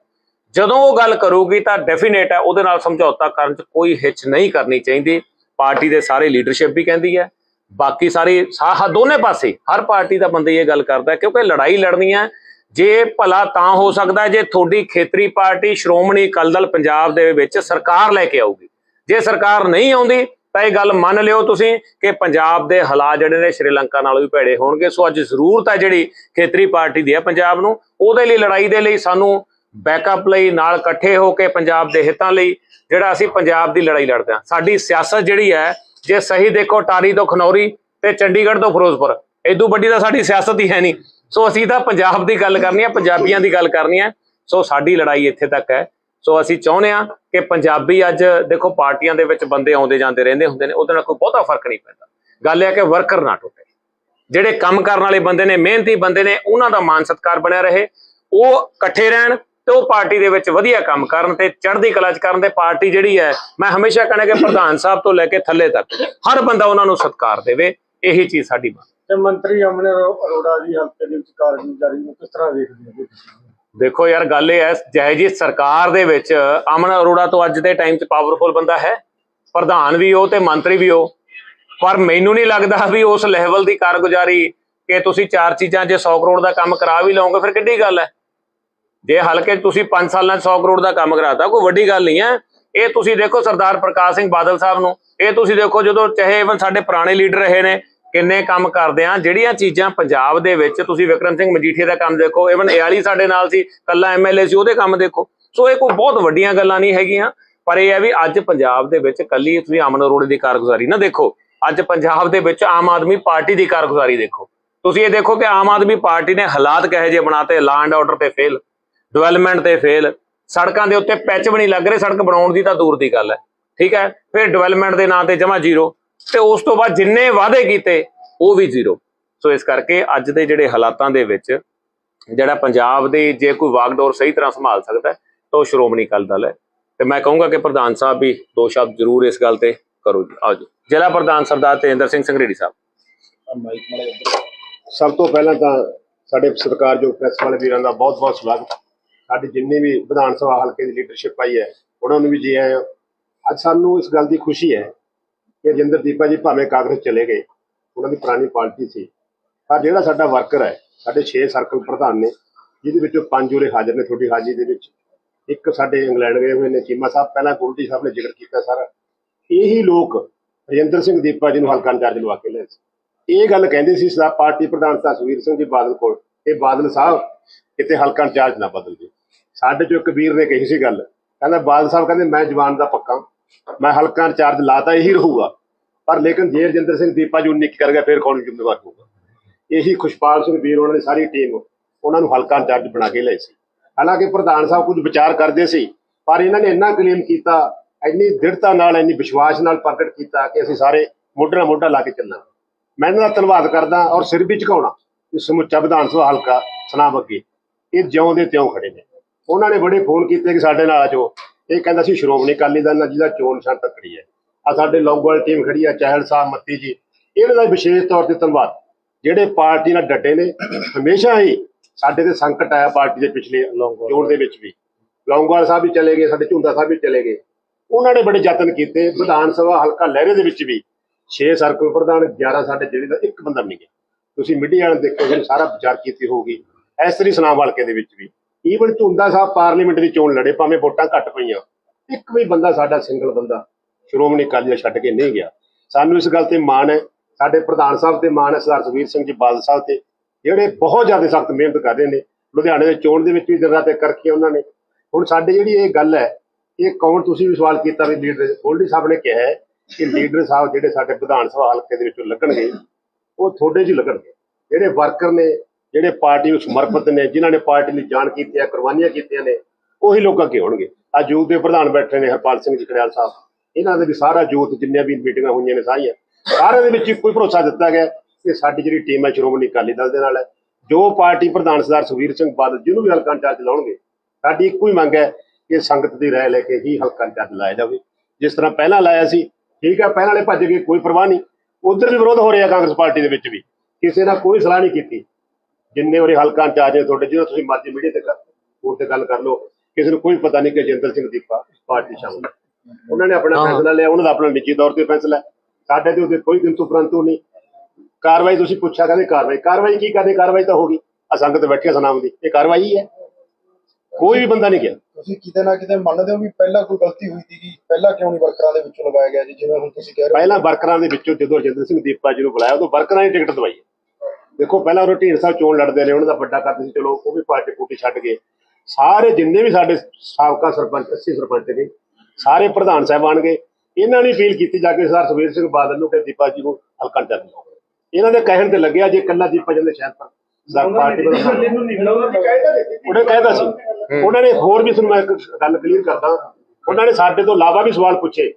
ਜਦੋਂ ਉਹ ਗੱਲ ਕਰੂਗੀ ਤਾਂ ਡੈਫੀਨੇਟ ਹੈ, ਉਹਦੇ ਨਾਲ ਸਮਝੌਤਾ ਕਰਨ 'ਚ ਕੋਈ ਹਿੱਚ ਨਹੀਂ ਕਰਨੀ ਚਾਹੀਦੀ। ਪਾਰਟੀ ਦੇ ਸਾਰੇ ਲੀਡਰਸ਼ਿਪ ਵੀ ਕਹਿੰਦੀ ਹੈ। ਬਾਕੀ ਸਾਰੀ ਸਾਹ ਦੋਨੇ ਪਾਸੇ, ਹਰ ਪਾਰਟੀ ਦਾ ਬੰਦੇ ਇਹ ਗੱਲ ਕਰਦਾ ਕਿਉਂਕਿ ਲੜਾਈ ਲੜਨੀ ਹੈ ਜੇ ਭਲਾ ਤਾਂ ਹੋ ਸਕਦਾ ਜੇ ਤੁਹਾਡੀ ਖੇਤਰੀ ਪਾਰਟੀ ਸ਼੍ਰੋਮਣੀ ਅਕਾਲੀ ਦਲ ਪੰਜਾਬ ਦੇ ਵਿੱਚ ਸਰਕਾਰ ਲੈ ਕੇ ਆਊਗੀ। ਜੇ ਸਰਕਾਰ ਨਹੀਂ ਆਉਂਦੀ, ਤਾਂ ਇਹ ਗੱਲ ਮੰਨ ਲਿਓ ਤੁਸੀਂ ਕਿ ਪੰਜਾਬ ਦੇ ਹਾਲਾਤ ਜਿਹੜੇ ਨੇ ਸ਼੍ਰੀਲੰਕਾ ਨਾਲੋਂ ਵੀ ਭੈੜੇ ਹੋਣਗੇ। ਸੋ ਅੱਜ ਜ਼ਰੂਰਤ ਹੈ ਜਿਹੜੀ ਖੇਤਰੀ ਪਾਰਟੀ ਦੀ ਹੈ ਪੰਜਾਬ ਨੂੰ। ਉਹਦੇ ਲਈ, ਲੜਾਈ ਦੇ ਲਈ ਸਾਨੂੰ ਬੈਕਅਪ ਲਈ ਨਾਲ ਇਕੱਠੇ ਹੋ ਕੇ ਪੰਜਾਬ ਦੇ ਹਿੱਤਾਂ ਲਈ ਜਿਹੜਾ ਅਸੀਂ ਪੰਜਾਬ ਦੀ ਲੜਾਈ ਲੜਦੇ ਹਾਂ। ਸਾਡੀ ਸਿਆਸਤ ਜਿਹੜੀ ਹੈ, ਜੇ ਸਹੀ ਦੇਖੋ, ਟਾਰੀ ਤੋਂ ਖਨੌਰੀ ਤੇ ਚੰਡੀਗੜ੍ਹ ਤੋਂ ਫਿਰੋਜ਼ਪੁਰ ਇਦੋਂ ਵੱਡੀ ਤਾਂ ਸਾਡੀ ਸਿਆਸਤ ਹੀ ਹੈ ਨਹੀਂ। ਸੋ ਅਸੀਂ ਤਾਂ ਪੰਜਾਬ ਦੀ ਗੱਲ ਕਰਨੀ ਹੈ ਪੰਜਾਬੀਆਂ ਦੀ ਗੱਲ ਕਰਨੀ ਹੈ ਸੋ ਸਾਡੀ ਲੜਾਈ ਇੱਥੇ ਤੱਕ ਹੈ। ਸੋ ਅਸੀਂ ਚਾਹੁੰਦੇ ਹਾਂ ਕਿ ਪੰਜਾਬੀ ਅੱਜ ਦੇਖੋ ਪਾਰਟੀਆਂ ਦੇ ਵਿੱਚ ਬੰਦੇ ਆਉਂਦੇ ਜਾਂਦੇ ਰਹਿੰਦੇ ਹੁੰਦੇ ਨੇ, ਉਹਦੇ ਨਾਲ ਕੋਈ ਬਹੁਤਾ ਫ਼ਰਕ ਨਹੀਂ ਪੈਂਦਾ। ਗੱਲ ਇਹ ਹੈ ਕਿ ਵਰਕਰ ਨਾ ਟੁੱਟੇ। ਜਿਹੜੇ ਕੰਮ ਕਰਨ ਵਾਲੇ ਬੰਦੇ ਨੇ, ਮਿਹਨਤੀ ਬੰਦੇ ਨੇ, ਉਹਨਾਂ ਦਾ ਮਾਨ ਸਤਕਾਰ ਬਣਿਆ ਰਹੇ। ਉਹ ਇਕੱਠੇ ਰਹਿਣ ਤੇ ਉਹ ਪਾਰਟੀ ਦੇ ਵਿੱਚ ਵਧੀਆ ਕੰਮ ਕਰਨ ਤੇ ਚੜ੍ਹਦੀ ਕਲਾ ਚ ਕਰਨ ਤੇ ਪਾਰਟੀ ਜਿਹੜੀ ਹੈ, ਮੈਂ ਹਮੇਸ਼ਾ ਕਹਿੰਦਾ ਕਿ ਪ੍ਰਧਾਨ ਸਾਹਿਬ ਤੋਂ ਲੈ ਕੇ ਥੱਲੇ ਤੱਕ ਹਰ ਬੰਦਾ ਉਹਨਾਂ ਨੂੰ ਸਤਕਾਰ ਦੇਵੇ। ਇਹੀ ਚੀਜ਼ ਸਾਡੀ ਮੰਗ। ਤੇ ਮੰਤਰੀ ਅਮਨ ਅਰੋੜਾ ਦੀ ਹਲਕੇ ਦੇ ਵਿੱਚ ਕਾਰਗੁਜ਼ਾਰੀ ਨੂੰ ਕਿਸ ਤਰ੍ਹਾਂ ਦੇਖਦੇ ਹੋ ਦੇਖੋ ਯਾਰ ਗੱਲ ਇਹ ਹੈ ਜਿਹੇ ਜੀ ਸਰਕਾਰ ਦੇ ਵਿੱਚ ਅਮਨ ਅਰੋੜਾ ਤੋਂ ਅੱਜ ਦੇ ਟਾਈਮ 'ਚ ਪਾਵਰਫੁਲ ਬੰਦਾ ਹੈ। ਪ੍ਰਧਾਨ ਵੀ ਉਹ ਤੇ ਮੰਤਰੀ ਵੀ ਉਹ। ਪਰ ਮੈਨੂੰ ਨਹੀਂ ਲੱਗਦਾ ਵੀ ਉਸ ਲੈਵਲ ਦੀ ਕਾਰਗੁਜ਼ਾਰੀ ਕਿ ਤੁਸੀਂ ਚਾਰ ਚੀਜ਼ਾਂ ਜੇ 100 ਕਰੋੜ ਦਾ ਕੰਮ ਕਰਾ ਵੀ ਲਓਗੇ ਫਿਰ ਕਿੱਡੀ ਗੱਲ ਹੈ? ਜੇ ਹਲਕੇ ਤੁਸੀਂ 5 ਸਾਲਾਂ 'ਚ 100 ਕਰੋੜ ਦਾ ਕੰਮ ਕਰਾਤਾ ਕੋਈ ਵੱਡੀ ਗੱਲ ਨਹੀਂ ਹੈ। ਇਹ ਤੁਸੀਂ ਦੇਖੋ ਸਰਦਾਰ ਪ੍ਰਕਾਸ਼ ਸਿੰਘ ਬਾਦਲ ਸਾਹਿਬ ਨੂੰ। ਇਹ ਤੁਸੀਂ ਦੇਖੋ ਜਦੋਂ ਚਾਹੇ ਇਵਨ ਸਾਡੇ ਪੁਰਾਣੇ ਲੀਡਰ ਰਹੇ ਨੇ ਕਿੰਨੇ ਕੰਮ ਕਰਦੇ ਆ, ਜਿਹੜੀਆਂ ਚੀਜ਼ਾਂ ਪੰਜਾਬ ਦੇ ਵਿੱਚ ਤੁਸੀਂ ਵਿਕਰਮ ਸਿੰਘ ਮਜੀਠੀਆ ਦਾ ਕੰਮ ਦੇਖੋ ਇਵਨ ਏਆਲੀ ਸਾਡੇ ਨਾਲ ਸੀ, ਕੱਲਾ ਐਮਐਲਏ ਸੀ, ਉਹਦੇ ਕੰਮ ਦੇਖੋ। ਸੋ ਇਹ ਕੋਈ ਬਹੁਤ ਵੱਡੀਆਂ ਗੱਲਾਂ ਨਹੀਂ ਹੈਗੀਆਂ, ਪਰ ਇਹ ਹੈ ਵੀ ਅੱਜ ਪੰਜਾਬ ਦੇ ਵਿੱਚ ਕੱਲੀ ਤੁਸੀਂ ਅਮਨ ਅਰੋੜੇ ਦੀ ਕਾਰਗੁਜ਼ਾਰੀ ਨਾ ਦੇਖੋ। ਅੱਜ ਪੰਜਾਬ ਦੇ ਵਿੱਚ ਆਮ ਆਦਮੀ ਪਾਰਟੀ ਦੀ ਕਾਰਗੁਜ਼ਾਰੀ ਦੇਖੋ। ਤੁਸੀਂ ਇਹ ਦੇਖੋ ਕਿ ਆਮ ਆਦਮੀ ਪਾਰਟੀ ਨੇ ਹਾਲਾਤ ਕਹੇ ਜੇ ਬਣਾਤੇ ਲਾ ਐਂਡ ਆਰਡਰ ਤੇ ਫੇਲ ਡਿਵੈਲਪਮੈਂਟ ਤੇ ਫੇਲ ਸੜਕਾਂ ਦੇ ਉੱਤੇ ਪੈਚ ਵੀ ਨਹੀਂ ਲੱਗ ਰਹੇ, ਸੜਕ ਬਣਾਉਣ ਦੀ ਤਾਂ ਦੂਰ ਦੀ ਗੱਲ ਹੈ। ਠੀਕ ਹੈ, ਫਿਰ ਡਿਵੈਲਪਮੈਂਟ ਦੇ ਨਾਂ ਤੇ ਜਮਾ ਜ਼ੀਰੋ ਤੇ ਉਸ ਤੋਂ ਬਾਅਦ ਜਿੰਨੇ ਵਾਅਦੇ ਕੀਤੇ, ਉਹ ਵੀ ਜ਼ੀਰੋ। ਸੋ ਇਸ ਕਰਕੇ ਅੱਜ ਦੇ ਜਿਹੜੇ ਹਾਲਾਤਾਂ ਦੇ ਵਿੱਚ, ਜਿਹੜਾ ਪੰਜਾਬ ਦੇ ਜੇ ਕੋਈ ਵਾਗਡੋਰ ਸਹੀ ਤਰ੍ਹਾਂ ਸੰਭਾਲ ਸਕਦਾ ਤਾਂ ਉਹ ਸ਼੍ਰੋਮਣੀ ਅਕਾਲੀ ਦਲ ਹੈ। ਤੇ ਮੈਂ ਕਹੂੰਗਾ ਕਿ ਪ੍ਰਧਾਨ ਸਾਹਿਬ ਵੀ ਦੋ ਸ਼ਬਦ ਜ਼ਰੂਰ ਇਸ ਗੱਲ ਤੇ ਕਰੋ ਜੀ। ਆਜੋ ਜ਼ਿਲ੍ਹਾ ਪ੍ਰਧਾਨ ਸਰਦਾਰ ਤੇਂਦਰ ਸਿੰਘ ਸੰਘਰੇੜੀ ਸਾਹਿਬ। ਸਭ ਤੋਂ ਪਹਿਲਾਂ ਤਾਂ ਸਾਡੇ ਸਤਿਕਾਰਯੋਗ ਪ੍ਰੈਸ ਵਾਲੇ ਵੀਰਾਂ ਦਾ ਬਹੁਤ-ਬਹੁਤ ਸਵਾਗਤ। ਸਾਡੇ ਜਿੰਨੇ ਵੀ ਵਿਧਾਨ ਸਭਾ ਹਲਕੇ ਦੀ ਲੀਡਰਸ਼ਿਪ ਆਈ ਹੈ, ਉਹਨਾਂ ਨੂੰ ਵੀ ਜੀ ਆਇਆਂ। ਅੱਜ ਸਾਨੂੰ ਇਸ ਗੱਲ ਦੀ ਖੁਸ਼ੀ ਹੈ ਕਿ ਰਜਿੰਦਰ ਦੀਪਾ ਜੀ ਭਾਵੇਂ ਕਾਂਗਰਸ ਚਲੇ ਗਏ, ਉਹਨਾਂ ਦੀ ਪੁਰਾਣੀ ਪਾਰਟੀ ਸੀ। ਪਰ ਜਿਹੜਾ ਸਾਡਾ ਵਰਕਰ ਹੈ, ਸਾਡੇ 6 ਸਰਕਲ ਪ੍ਰਧਾਨ ਨੇ, ਜਿਹਦੇ ਵਿੱਚੋਂ ਪੰਜ ਉਰੇ ਹਾਜ਼ਰ ਨੇ ਤੁਹਾਡੀ ਹਾਜ਼ਰੀ ਦੇ ਵਿੱਚ, ਇੱਕ ਸਾਡੇ ਇੰਗਲੈਂਡ ਗਏ ਹੋਏ ਨੇ, ਚੀਮਾ ਸਾਹਿਬ, ਪਹਿਲਾਂ ਗੋਲਡੀ ਸਾਹਿਬ ਨੇ ਜ਼ਿਕਰ ਕੀਤਾ ਸਾਰਾ। ਇਹੀ ਲੋਕ ਰਜਿੰਦਰ ਸਿੰਘ ਦੀਪਾ ਜੀ ਨੂੰ ਹਲਕਾ ਇੰਚਾਰਜ ਲਵਾ ਕੇ ਲਏ ਸੀ। ਇਹ ਗੱਲ ਕਹਿੰਦੇ ਸੀ ਸਦਾ ਪਾਰਟੀ ਪ੍ਰਧਾਨ ਤਸਵੀਰ ਸਿੰਘ ਜੀ ਬਾਦਲ ਕੋਲ, ਇਹ ਬਾਦਲ ਸਾਹਿਬ ਕਿਤੇ ਹਲਕਾ ਇੰਚਾਰਜ ਨਾ ਬਦਲ ਜੇ। ਸਾਡੇ ਚੋਂ ਇੱਕ ਵੀਰ ਨੇ ਕਹੀ ਸੀ ਗੱਲ, ਕਹਿੰਦਾ ਬਾਦਲ ਸਾਹਿਬ ਕਹਿੰਦੇ, ਮੈਂ ਜਵਾਨ ਦਾ ਪੱਕਾ ਮੈਂ ਹਲਕਾ ਇੰਚਾਰਜ ਲਾਤਾ, ਇਹੀ ਰਹੂਗਾ। ਪਰ ਲੇਕਿਨ ਜੇ ਰਜਿੰਦਰ ਸਿੰਘ ਦੀਪਾ ਜੀ ਉਨੀ ਕਰ ਗਿਆ ਫਿਰ ਕੌਣ ਜ਼ਿੰਮੇਵਾਰ ਹੋਊਗਾ? ਇਹੀ ਖੁਸ਼ਪਾਲ ਸਿੰਘ ਵੀਰ, ਉਹਨਾਂ ਦੀ ਸਾਰੀ ਟੀਮ ਉਹਨਾਂ ਨੂੰ ਹਲਕਾ ਇੰਚਾਰਜ ਬਣਾ ਕੇ ਲਏ ਸੀ। ਹਾਲਾਂਕਿ ਪ੍ਰਧਾਨ ਸਾਹਿਬ ਕੁਝ ਵਿਚਾਰ ਕਰਦੇ ਸੀ, ਪਰ ਇਹਨਾਂ ਨੇ ਇੰਨਾ ਕਲੇਮ ਕੀਤਾ, ਇੰਨੀ ਦ੍ਰਿੜਤਾ ਨਾਲ, ਇੰਨੀ ਵਿਸ਼ਵਾਸ ਨਾਲ ਪ੍ਰਗਟ ਕੀਤਾ ਕਿ ਅਸੀਂ ਸਾਰੇ ਮੋਢੇ ਨਾਲ ਮੋਢਾ ਲਾ ਕੇ ਚੱਲਾਂਗੇ ਮੈਂ ਇਹਨਾਂ ਦਾ ਧੰਨਵਾਦ ਕਰਦਾ ਔਰ ਸਿਰ ਵੀ ਝੁਕਾਉਣਾ ਕਿ ਸਮੁੱਚਾ ਵਿਧਾਨ ਸਭਾ ਹਲਕਾ ਸੁਨਾਮ ਅੱਗੇ, ਇਹ ਜਿਉਂ ਦੇ ਤਿਉਂ ਖੜੇ ਨੇ। ਉਹਨਾਂ ਨੇ ਬੜੇ ਫੋਨ ਕੀਤੇ ਕਿ ਸਾਡੇ ਨਾਲ ਆ ਜਾਓ। ਇਹ ਕਹਿੰਦਾ ਸੀ ਸ਼੍ਰੋਮਣੀ ਅਕਾਲੀ ਦਲ ਨਾਲ ਜਿਹਦਾ ਚੋਣ ਨਿਸ਼ਾਨ ਤੱਕੜੀ ਹੈ। ਆ ਸਾਡੇ ਲੌਂਗੋਵਾਲ ਟੀਮ ਖੜੀ ਆ ਚਾਹਲ ਸਾਹਿਬ ਮੱਤੀ ਜੀ। ਇਹਨਾਂ ਦਾ ਵਿਸ਼ੇਸ਼ ਤੌਰ ਤੇ ਧੰਨਵਾਦ। ਜਿਹੜੇ ਪਾਰਟੀ ਨਾਲ ਡਟੇ ਨੇ ਹਮੇਸ਼ਾ ਹੀ ਸਾਡੇ ਤੇ ਸੰਕਟ ਆਇਆ ਪਾਰਟੀ ਦੇ ਪਿਛਲੇ ਚੋਣ ਦੇ ਵਿੱਚ ਵੀ। ਲੌਂਗੋਵਾਲ ਸਾਹਿਬ ਵੀ ਚਲੇ ਗਏ ਸਾਡੇ ਝੁੰਦਾ ਸਾਹਿਬ ਵੀ ਚਲੇ ਗਏ। ਉਹਨਾਂ ਨੇ ਬੜੇ ਯਤਨ ਕੀਤੇ ਵਿਧਾਨ ਸਭਾ ਹਲਕਾ ਲਹਿਰੇ ਦੇ ਵਿੱਚ ਵੀ। 6 ਸਰਕਲ ਪ੍ਰਧਾਨ 11 ਸਾਡੇ ਜਿਹੜੇ ਦਾ ਇੱਕ ਬੰਦਾ ਨਹੀਂ ਗਿਆ। ਤੁਸੀਂ ਮੀਡੀਆ ਵਾਲੇ ਦੇਖੋ ਜਿਹੜੇ ਸਾਰਾ ਵਿਚਾਰ ਕੀਤੀ ਹੋਊਗੀ ਇਸ ਤਰੀ ਸੁਨਾਮ ਹਲਕੇ ਦੇ ਵਿੱਚ ਵੀ। ਈਵਨ ਝੁੰਦਾ ਸਾਹਿਬ ਪਾਰਲੀਮੈਂਟ ਦੀ ਚੋਣ ਲੜੇ, ਭਾਵੇਂ ਵੋਟਾਂ ਘੱਟ ਪਈਆਂ। ਇੱਕ ਵੀ ਬੰਦਾ ਸਾਡਾ ਸਿੰਗਲ ਬੰਦਾ, ਸ਼੍ਰੋਮਣੀ ਅਕਾਲੀ ਦਲ ਛੱਡ ਕੇ ਨਹੀਂ ਗਿਆ। ਸਾਨੂੰ ਇਸ ਗੱਲ ਤੇ ਮਾਣ ਹੈ, ਸਾਡੇ ਪ੍ਰਧਾਨ ਸਾਹਿਬ ਤੇ ਮਾਣ ਹੈ, ਸਰਦਾਰ ਸੁਖਬੀਰ ਸਿੰਘ ਜੀ ਬਾਦਲ ਸਾਹਿਬ ਤੇ, ਜਿਹੜੇ ਬਹੁਤ ਜ਼ਿਆਦਾ ਸਖਤ ਮਿਹਨਤ ਕਰ ਰਹੇ ਨੇ, ਲੁਧਿਆਣੇ ਦੇ ਚੋਣ ਦੇ ਵਿੱਚ ਵੀ ਦਿਨ ਰਾਤ ਇੱਕ ਕਰਕੇ ਉਹਨਾਂ ਨੇ। ਹੁਣ ਸਾਡੇ ਜਿਹੜੀ ਇਹ ਗੱਲ ਹੈ, ਇਹ ਕੌਣ ਤੁਸੀਂ ਵੀ ਸਵਾਲ ਕੀਤਾ ਵੀ ਲੀਡਰ, ਗੋਲਡੀ ਸਾਹਿਬ ਨੇ ਕਿਹਾ ਹੈ ਕਿ ਲੀਡਰ ਸਾਹਿਬ ਜਿਹੜੇ ਸਾਡੇ ਵਿਧਾਨ ਸਭਾ ਹਲਕੇ ਦੇ ਵਿੱਚੋਂ ਲੱਗਣਗੇ, ਉਹ ਤੁਹਾਡੇ 'ਚ ਲੱਗਣਗੇ। ਜਿਹੜੇ ਵਰਕਰ ਨੇ ਜਿਹੜੇ ਪਾਰਟੀ ਨੂੰ ਸਮਰਪਿਤ ਨੇ, ਜਿਨ੍ਹਾਂ ਨੇ ਪਾਰਟੀ ਲਈ ਜਾਣ ਕੀਤੀ ਹੈ, ਕੁਰਬਾਨੀਆਂ ਕੀਤੀਆਂ ਨੇ, ਉਹੀ ਲੋਕ ਅੱਗੇ ਹੋਣਗੇ ਆ ਯੂਥ ਦੇ ਪ੍ਰਧਾਨ ਬੈਠੇ ਨੇ ਹਰਪਾਲ ਸਿੰਘ ਜੀ ਸਾਹਿਬ। ਇਹਨਾਂ ਦੇ ਵੀ ਸਾਰਾ ਯੂਥ ਜਿੰਨੀਆਂ ਵੀ ਮੀਟਿੰਗਾਂ ਹੋਈਆਂ ਨੇ ਸਾਰੀਆਂ, ਸਾਰਿਆਂ ਦੇ ਵਿੱਚ ਇੱਕੋ ਹੀ ਭਰੋਸਾ ਦਿੱਤਾ ਗਿਆ ਕਿ ਸਾਡੀ ਜਿਹੜੀ ਟੀਮ ਹੈ ਸ਼੍ਰੋਮਣੀ ਅਕਾਲੀ ਦਲ ਦੇ ਨਾਲ ਹੈ। ਜੋ ਪਾਰਟੀ ਪ੍ਰਧਾਨ ਸਰਦਾਰ ਸੁਖਬੀਰ ਸਿੰਘ ਬਾਦਲ ਜਿਹਨੂੰ ਵੀ ਹਲਕਾ ਇੰਚਾਰਜ ਲਾਉਣਗੇ, ਸਾਡੀ ਇੱਕੋ ਹੀ ਮੰਗ ਹੈ ਕਿ ਸੰਗਤ ਦੀ ਰਾਏ ਲੈ ਕੇ ਹੀ ਹਲਕਾ ਇੰਚਾਰਜ ਲਾਇਆ ਜਾਵੇ। ਜਿਸ ਤਰ੍ਹਾਂ ਪਹਿਲਾਂ ਲਾਇਆ ਸੀ, ਠੀਕ ਹੈ, ਪਹਿਲਾਂ ਵਾਲੇ ਭੱਜ ਗਏ, ਕੋਈ ਪਰਵਾਹ ਨਹੀਂ। ਉਧਰ ਵੀ ਵਿਰੋਧ ਹੋ ਰਿਹਾ ਕਾਂਗਰਸ ਪਾਰਟੀ ਦੇ ਵਿੱਚ ਵੀ। ਕਿਸੇ ਨਾਲ ਕੋਈ ਸਲਾਹ ਨਹੀਂ ਕੀਤੀ। ਜਿੰਨੇ ਵਾਰੀ ਹਲਕਾ ਇੰਚਾਰਜ ਨੇ ਤੁਹਾਡੇ ਜਿਹਨਾਂ ਤੁਸੀਂ ਮਰਜ਼ੀ ਮੀਡੀਆ ਤੇ ਕਰ ਫੋਨ ਤੇ ਗੱਲ ਕਰ ਲਓ ਕਿਸੇ ਨੂੰ ਕੋਈ ਪਤਾ ਨਹੀਂ ਕਿ ਜਿੰਦਰ ਸਿੰਘ ਦੀਪਾ ਪਾਰਟੀ ਸ਼ਾਮਲ ਉਹਨਾਂ ਨੇ ਆਪਣਾ ਫੈਸਲਾ ਲਿਆ ਉਹਨਾਂ ਦਾ ਆਪਣਾ ਨਿੱਜੀ ਤੌਰ ਤੇ ਫੈਸਲਾ ਹੈ। ਸਾਡੇ ਤੇ ਉਹਦੇ ਕੋਈ ਕਿੰਤੂ ਪ੍ਰੰਤੂ ਨਹੀਂ। ਕਾਰਵਾਈ ਤੁਸੀਂ ਪੁੱਛਿਆ ਕਹਿੰਦੇ ਕਾਰਵਾਈ ਕਾਰਵਾਈ ਕੀ ਕਰਨੀ ਕਾਰਵਾਈ ਤਾਂ ਹੋ ਗਈ। ਆ ਸੰਗਤ ਬੈਠੀ ਸਨਾਮ ਦੀ ਇਹ ਕਾਰਵਾਈ ਹੀ ਹੈ। ਕੋਈ ਵੀ ਬੰਦਾ ਨਹੀਂ ਗਿਆ। ਤੁਸੀਂ ਕਿਤੇ ਨਾ ਕਿਤੇ ਮੰਨਦੇ ਹੋ ਵੀ ਪਹਿਲਾਂ ਕੋਈ ਗਲਤੀ ਹੋਈ ਸੀਗੀ ਪਹਿਲਾਂ ਕਿਉਂ ਨਹੀਂ ਵਰਕਰਾਂ ਦੇ ਵਿੱਚੋਂ ਲਗਾਇਆ ਗਿਆ ਜੀ? ਜਿਵੇਂ ਹੁਣ ਤੁਸੀਂ ਕਹਿ ਰਹੇ ਹੋ ਪਹਿਲਾਂ ਵਰਕਰਾਂ ਦੇ ਵਿੱਚੋਂ ਜਦੋਂ ਰਜਿੰਦਰ ਸਿੰਘ ਦੀਪਾ ਜੀ ਨੂੰ ਬੁਲਾਇਆ ਉਦੋਂ ਵਰਕਰਾਂ ਦੀ ਟਿਕਟ ਦਵਾਈ ਦੇਖੋ ਪਹਿਲਾਂ ਉਹ ਢੀਂਡ ਸਾਹਿਬ ਚੋਣ ਲੜਦੇ ਨੇ ਉਹਨਾਂ ਦਾ ਵੱਡਾ ਕਰਦੇ ਸੀ ਚਲੋ ਉਹ ਵੀ ਪਾਰਟੀ ਪੂਟੀ ਛੱਡ ਗਏ। ਸਾਰੇ ਜਿੰਨੇ ਵੀ ਸਾਡੇ ਸਾਬਕਾ ਸਰਪੰਚ 80 ਸਰਪੰਚ ਨੇ ਸਾਰੇ ਪ੍ਰਧਾਨ ਸਾਹਿਬਾਨ ਗਏ। ਇਹਨਾਂ ਨੇ ਅਪੀਲ ਕੀਤੀ ਜਾ ਕੇ ਸਰਦਾਰ ਸੁਖਬੀਰ ਸਿੰਘ ਬਾਦਲ ਨੂੰ ਕਿ ਦੀਪਾ ਜੀ ਨੂੰ ਹਲਕਾ ਚੱਲ ਇਹਨਾਂ ਦੇ ਕਹਿਣ ਤੇ ਲੱਗਿਆ ਜੇ ਇਕੱਲਾ ਦੀਪਾ ਜਾਂਦੇ ਸ਼ਾਇਦ ਤਾਂ ਸਰਦਾਰ ਪਾਰਟੀ ਪ੍ਰਧਾਨ ਉਹਨੇ ਕਹਿਦਾ ਸੀ। ਉਹਨਾਂ ਨੇ ਹੋਰ ਵੀ ਤੁਹਾਨੂੰ ਮੈਂ ਇੱਕ ਗੱਲ ਕਲੀਅਰ ਕਰਦਾ। ਉਹਨਾਂ ਨੇ ਸਾਡੇ ਤੋਂ ਇਲਾਵਾ ਵੀ ਸਵਾਲ ਪੁੱਛੇ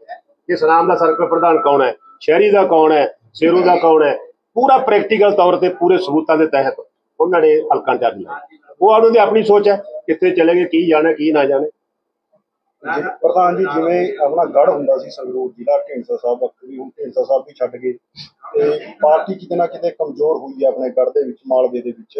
ਕਿ ਸਨਾਮ ਦਾ ਸਰਕਲ ਪ੍ਰਧਾਨ ਕੌਣ ਹੈ? ਸ਼ਹਿਰੀ ਦਾ ਕੌਣ ਹੈ? ਸੇਰੂ ਦਾ ਕੌਣ ਹੈ? ਪੂਰਾ ਪ੍ਰੈਕਟੀਕਲ ਤੌਰ ਤੇ ਪੂਰੇ ਸਬੂਤਾਂ ਦੇ ਤਹਿਤ ਉਹਨਾਂ ਨੇ ਹਲਕਾ ਚਾਰਜ ਲਿਆ। ਉਹ ਉਹਨਾਂ ਦੀ ਆਪਣੀ ਸੋਚ ਹੈ ਕਿੱਥੇ ਚਲੇਗੇ ਕੀ ਜਾਣਾ ਕੀ ਨਾ ਜਾਣੇ। ਪ੍ਰਧਾਨ ਜੀ ਜਿਵੇਂ ਆਪਣਾ ਗੜ ਹੁੰਦਾ ਸੀ ਸੰਗਰੂਰ ਜ਼ਿਲ੍ਹਾ ਢੀਂਡਸਾ ਸਾਹਿਬ ਵੀ ਹੁਣ ਢੀਂਡਸਾ ਸਾਹਿਬ ਵੀ ਛੱਡ ਗਏ। ਤੇ ਪਾਰਟੀ ਕਿਤੇ ਨਾ ਕਿਤੇ ਕਮਜ਼ੋਰ ਹੋਈ ਹੈ ਆਪਣੇ ਗੜ ਦੇ ਵਿੱਚ ਮਾਲਵੇ ਦੇ ਵਿੱਚ।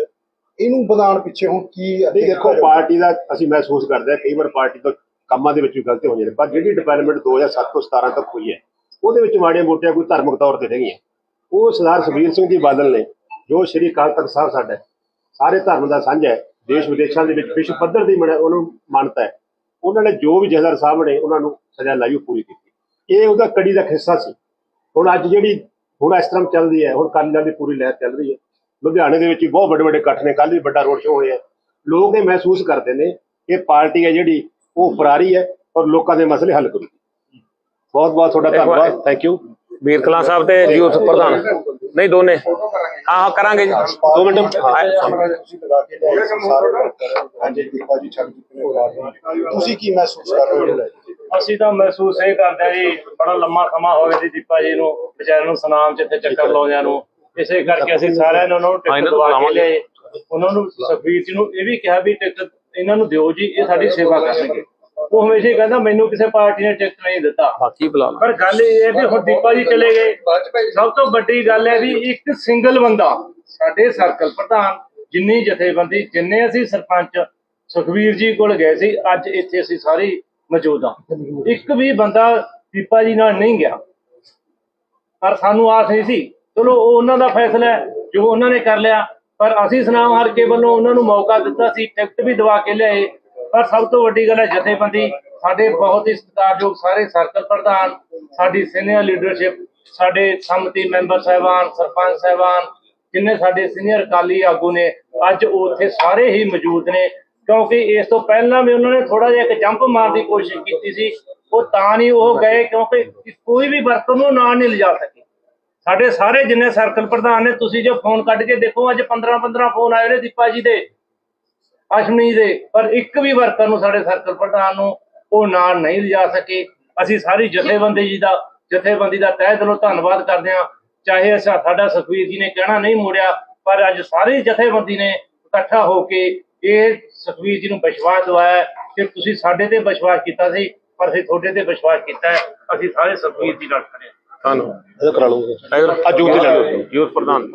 ਇਹਨੂੰ ਵਧਾਉਣ ਪਿੱਛੇ ਹੁਣ ਕੀ ਨਹੀਂ ਦੇਖੋ? ਪਾਰਟੀ ਦਾ ਅਸੀਂ ਮਹਿਸੂਸ ਕਰਦੇ ਹਾਂ ਕਈ ਵਾਰ ਪਾਰਟੀ ਤੋਂ ਕੰਮਾਂ ਦੇ ਵਿੱਚ ਵੀ ਗਲਤੀ ਹੋ ਜਾਂਦੀ ਪਰ ਜਿਹੜੀ ਡਿਵੈਲਪਮੈਂਟ 2007 ਤੋਂ 17 ਤੱਕ ਹੋਈ ਹੈ ਉਹਦੇ ਵਿੱਚ ਮਾੜੀਆਂ ਮੋਟੀਆਂ ਕੋਈ ਧਾਰਮਿਕ ਤੌਰ ਤੇ ਹੈਗੀਆਂ ਉਹ ਸਰਦਾਰ ਸੁਖਬੀਰ ਸਿੰਘ ਜੀ ਬਾਦਲ ਨੇ ਜੋ ਸ੍ਰੀ ਅਕਾਲ ਤਖਤ ਸਾਹਿਬ ਸਾਡਾ ਸਾਰੇ ਧਰਮ ਦਾ ਸਾਂਝਾ ਹੈ ਦੇਸ਼ ਵਿਦੇਸ਼ਾਂ ਦੇ ਵਿੱਚ ਵਿਸ਼ਵ ਪੱਧਰ ਦੀ ਉਹਨੂੰ ਮਾਨਤਾ ਹੈ। ਉਹਨਾਂ ਨੇ ਜੋ ਵੀ ਜਥੇਦਾਰ ਸਾਹਿਬ ਨੇ ਉਹਨਾਂ ਨੂੰ ਸਜ਼ਾ ਲਾਈ ਉਹ ਪੂਰੀ ਕੀਤੀ। ਇਹ ਉਹਦਾ ਕੜੀ ਦਾ ਹਿੱਸਾ ਸੀ। ਹੁਣ ਅੱਜ ਜਿਹੜੀ ਹੁਣ ਇਸ ਤਰ੍ਹਾਂ ਚੱਲਦੀ ਹੈ ਹੁਣ ਕਾਲੀਆਂ ਦੀ ਪੂਰੀ ਲਹਿਰ ਚੱਲ ਰਹੀ ਹੈ। ਲੁਧਿਆਣੇ ਦੇ ਵਿੱਚ ਵੀ ਬਹੁਤ ਵੱਡੇ ਵੱਡੇ ਇਕੱਠ ਨੇ ਕੱਲ੍ਹ ਵੀ ਵੱਡਾ ਰੋਡ ਸ਼ੋਅ ਹੋਇਆ। ਲੋਕ ਇਹ ਮਹਿਸੂਸ ਕਰਦੇ ਨੇ ਕਿ ਪਾਰਟੀ ਹੈ ਜਿਹੜੀ ਉਹ ਫਰਾਰੀ ਹੈ ਔਰ ਲੋਕਾਂ ਦੇ ਮਸਲੇ ਹੱਲ ਕਰੂਗੀ। ਬਹੁਤ ਬਹੁਤ ਤੁਹਾਡਾ ਧੰਨਵਾਦ। ਥੈਂਕ ਯੂ ਵੀਰ ਕਲਾਂ ਸਾਹਿਬ ਤੇ ਯੂਥ ਪ੍ਰਧਾਨ। ਨਹੀਂ ਦੋਨੇ। ਹਾਂ ਹਾਂ ਕਰਾਂਗੇ ਜੀ। ਦੋ ਮਿੰਟ। ਤੁਸੀਂ ਕੇ ਮਹਿਸੂਸ ਕਰ ਰਹੇ ਹੋ? ਅਸੀਂ ਤਾਂ ਮਹਿਸੂਸ ਇਹ ਕਰਦੇ ਹਾਂ ਜੀ ਬੜਾ ਲੰਮਾ ਸਮਾਂ ਹੋ ਗਿਆ ਜੀ ਦੀਪਾ ਜੀ ਨੂੰ ਵਿਚਾਰਿਆਂ ਨੂੰ ਸੁਨਾਮ ਚ ਇੱਥੇ ਚੱਕਰ ਲਾਉਂਦਿਆਂ ਨੂੰ। ਇਸੇ ਕਰਕੇ ਅਸੀਂ ਸਾਰਿਆਂ ਨੇ ਉਹਨਾਂ ਨੂੰ ਟਿਕਟ ਦਵਾ ਕੇ। ਲਿਆਏ। ਉਹਨਾਂ ਨੂੰ ਸੁਖਬੀਰ ਜੀ ਨੂੰ ਇਹ ਵੀ ਕਿਹਾ ਵੀ ਟਿਕਟ ਇਹਨਾਂ ਨੂੰ ਦਿਓ ਜੀ ਇਹ ਸਾਡੀ ਸੇਵਾ ਕਰਨਗੇ। ਉਹ ਹਮੇਸ਼ਾ ਹੀ ਕਹਿੰਦਾ ਮੈਨੂੰ ਕਿਸੇ ਪਾਰਟੀ ਨੇ ਟਿਕਟ ਨਹੀਂ ਦਿੱਤਾ। ਬਾਕੀ ਬੁਲਾ ਪਰ ਗੱਲ ਇਹ ਹੈ ਵੀ ਹੁਣ ਦੀਪਾ ਜੀ ਚਲੇ ਗਏ। ਸਭ ਤੋਂ ਵੱਡੀ ਗੱਲ ਹੈ ਵੀ ਇੱਕ ਸਿੰਗਲ ਬੰਦਾ ਸਾਡੇ ਸਰਕਲ ਪ੍ਰਧਾਨ ਜਿੰਨੀ ਜਥੇਬੰਦੀ ਜਿੰਨੇ ਅਸੀਂ ਸਰਪੰਚ ਸੁਖਵੀਰ ਜੀ ਕੋਲ ਗਏ ਸੀ ਅੱਜ ਇੱਥੇ ਅਸੀਂ ਸਾਰੇ ਮੌਜੂਦ ਹਾਂ। ਇੱਕ ਵੀ ਬੰਦਾ ਦੀਪਾ ਜੀ ਨਾਲ ਨਹੀਂ ਗਿਆ। ਪਰ ਸਾਨੂੰ ਆਸ ਨਹੀਂ ਸੀ ਚਲੋ ਉਹ ਉਹਨਾਂ ਦਾ ਫੈਸਲਾ ਹੈ ਜੋ ਉਹਨਾਂ ਨੇ ਕਰ ਲਿਆ ਪਰ ਅਸੀਂ ਸੁਨਾਮ ਹਰਕੇ ਵੱਲੋਂ ਉਹਨਾਂ ਨੂੰ ਮੌਕਾ ਦਿੱਤਾ ਸੀ ਟਿਕਟ ਵੀ ਦਵਾ ਕੇ ਲਿਆਏ। ਪਰ ਸਭ ਤੋਂ ਵੱਡੀ ਗੱਲ ਹੈ ਜਥੇਬੰਦੀ, ਸਾਡੇ ਬਹੁਤ ਹੀ ਸਤਿਕਾਰਯੋਗ ਸਾਰੇ ਸਰਕਲ ਪ੍ਰਧਾਨ, ਸਾਡੀ ਸੀਨੀਅਰ ਲੀਡਰਸ਼ਿਪ ਸਾਡੇ ਸੰਮਤੀ ਮੈਂਬਰ ਸਾਹਿਬਾਨ, ਸਰਪੰਚ ਸਾਹਿਬਾਨ, ਜਿੰਨੇ ਸਾਡੇ ਸੀਨੀਅਰ ਅਕਾਲੀ ਆਗੂ ਨੇ, ਅੱਜ ਉੱਥੇ ਸਾਰੇ ਹੀ ਮੌਜੂਦ ਨੇ। ਕਿਉਂਕਿ ਇਸ ਤੋਂ ਪਹਿਲਾਂ ਵੀ ਉਹਨਾਂ ਨੇ ਥੋੜਾ ਜਿਹਾ ਇੱਕ ਜੰਪ ਮਾਰਨ ਦੀ ਕੋਸ਼ਿਸ਼ ਕੀਤੀ ਸੀ, ਉਹ ਤਾਂ ਨਹੀਂ ਉਹ ਗਏ ਕਿਉਂਕਿ ਕੋਈ ਵੀ ਵਰਕਰ ਨੂੰ ਨਾਲ ਨਹੀਂ ਲਿਜਾ ਸਕੇ। ਸਾਡੇ ਸਾਰੇ ਜਿੰਨੇ ਸਰਕਲ ਪ੍ਰਧਾਨ ਨੇ, ਤੁਸੀਂ ਜੋ ਫੋਨ ਕੱਢ ਕੇ ਦੇਖੋ, ਅੱਜ 15 15 ਫੋਨ ਆਏ ਨੇ ਦੀਪਾ ਜੀ ਦੇ। ਅਸ਼ਮਨੀ ਦੇ ਪਰ ਇੱਕ ਵੀ ਵਰਕਰ ਨੂੰ ਸਾਡੇ ਸਰਕਲ ਪ੍ਰਧਾਨ ਨੂੰ ਉਹ ਨਾਲ ਨਹੀਂ ਲਿਜਾ ਸਕੇ। ਅਸੀਂ ਸਾਰੀ ਜਥੇਬੰਦੀ ਜੀ ਦਾ ਜਥੇਬੰਦੀ ਦਾ ਤਹਿ ਦਿਲੋਂ ਧੰਨਵਾਦ ਕਰਦੇ ਹਾਂ। ਚਾਹੇ ਅਸਾਂ ਸਾਡਾ ਸੁਖਵੀਰ ਜੀ ਨੇ ਕਹਿਣਾ ਨਹੀਂ ਮੋੜਿਆ ਪਰ ਅੱਜ ਸਾਰੀ ਜਥੇਬੰਦੀ ਨੇ ਇਕੱਠਾ ਹੋ ਕੇ ਇਹ ਸੁਖਵੀਰ ਜੀ ਨੂੰ ਵਿਸ਼ਵਾਸ ਦਵਾਇਆ ਕਿ ਤੁਸੀਂ ਸਾਡੇ ਤੇ ਵਿਸ਼ਵਾਸ ਕੀਤਾ ਸੀ ਪਰ ਅਸੀਂ ਤੁਹਾਡੇ ਤੇ ਵਿਸ਼ਵਾਸ ਕੀਤਾ ਹੈ। ਅਸੀਂ ਸਾਰੇ ਸੁਖਵੀਰ ਜੀ ਨਾਲ ਖੜੇ ਹਾਂ। ਧੰਨਵਾਦ। ਇਹ ਕਰਾ ਟਾਈਗਰ ਅੱਜ ਯੂਥ ਲੈ ਲਓ। ਯੂਥ ਪ੍ਰਧਾਨ।